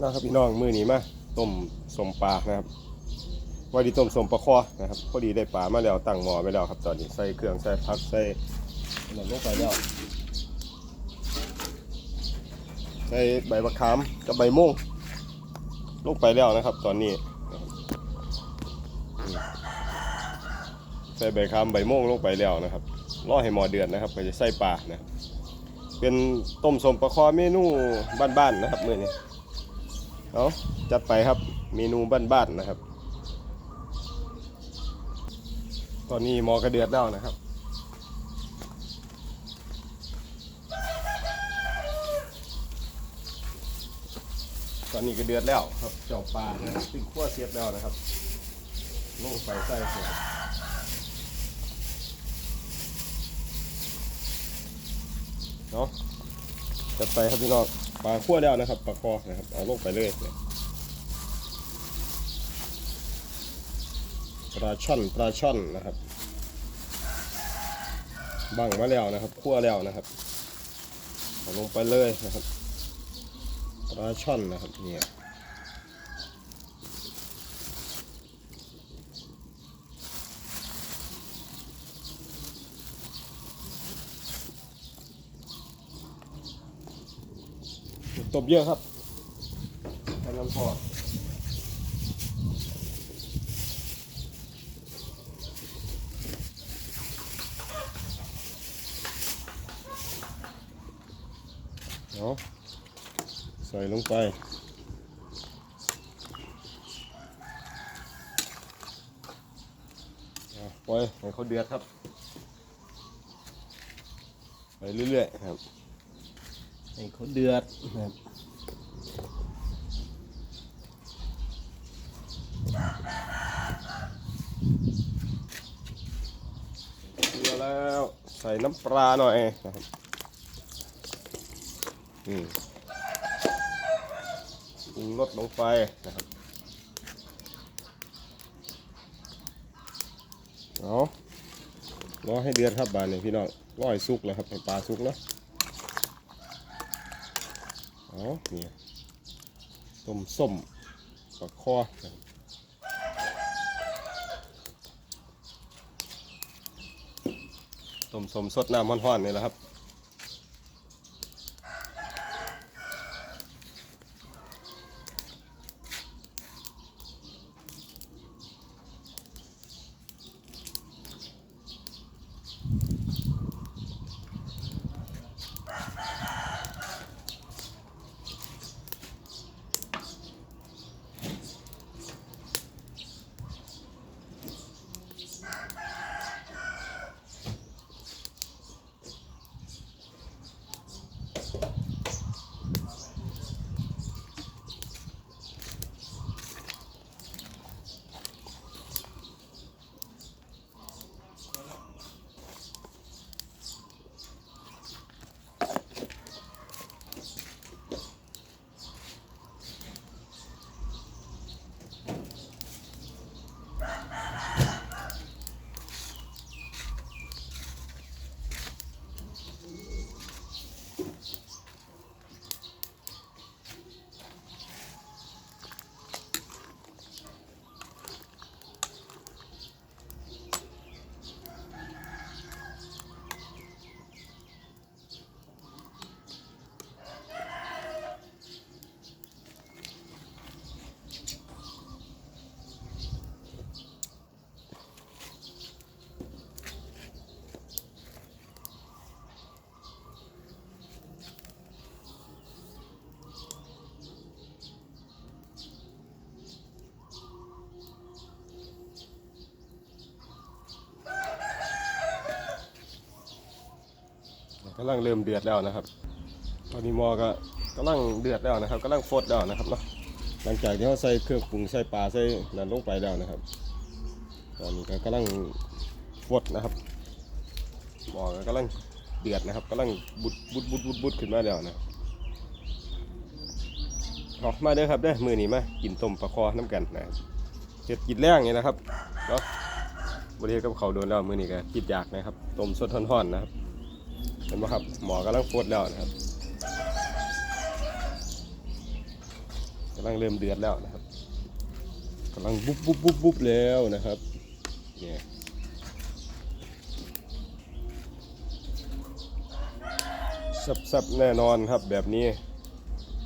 นะครับพี่น้องมือนี้มาต้มสมปลานะครับว่าดีต้มสมปลาคอนะครับพอดีได้ปลามาแล้วตั้งหม้อไว้แล้วครับตอนนี้ใส่เครื่องใส่ผักใส่หนลงไปแล้วใส่ใบมะขามกับใบม่วงลงไปแล้วนะครับ ตอนนี้ใส่ใบขามใบม่วงลงไปแล้วนะครับรอให้หมอเดือดนะครับ ก็จะใส่ปลานะเป็นต้มสมปลาคอเมนูบ้านๆนะครับมื้อนี้ เอาจัดไปครับเมนูบ้านๆนะครับ ตอนนี้หมอกระเดือดแล้วนะครับตอนนี้ก็เดือดแล้วครับเจ้าปลานะครับปิ้งขั้วเสียบแล้วนะครับลงไปใส่หัวเนาะจัดไปครับพี่น้อง ปลาขั้วแล้วนะครับปลาคอนะครับเอาลงไปเลยปลาช่อนปลาช่อนนะครับบังมาแล้วนะครับขั้วแล้วนะครับเอาลงไปเลยนะครับปลาช่อนนะครับเนี่ย ตบเยอะครับแค่นั้นพอเอาใส่ลงไปเอาปล่อยให้เขาเดือดครับ ไปเรื่อยๆครับ ให้เขาเดือดนะครับเดือดแล้วใส่น้ำปลาหน่อยนะครับอืมปรุงรสลงไปนะครับเอารอให้เดือดครับบานนี้พี่น้องร้อให้สุกแล้วครับให้ปลาสุกแล้ว เอาเนี่ยต้มส้มปลาคอต้มส้มสดน้ำห้อนๆนี่แหละครับ กำลังเริ่มเดือดแล้วนะครับ ตอนนี้หมอก็กำลังเดือดแล้วนะครับกำลังฟดแล้วนะครับเนาะหลังจากที่เขาใส่เครื่องปรุงใส่ปลาใส่นั่นลงไปแล้วนะครับ ตอนนี้ก็กำลังฟดนะครับหมอก็กำลังเดือดนะครับกำลังบุดบุดบุดบุดบุดขึ้นมาแล้วนะออกมาเด้อครับเด้อมือนี้มากินต้มปลาคอน้ำกันนะครับเห็ดกินแรงนี่นะครับเนาะบริเวณกับเขาโดนแล้วมือนี้ก็กินยากนะครับต้มสดท่อนๆนะครับ ห็นไหมครับหมอกำลังฟดแล้วนะครับกำลังเริ่มเดือดแล้วนะครับกำลังบุบบุบบุบบุบแล้วนะครับเนี่ยสับๆแน่นอนครับแบบนี้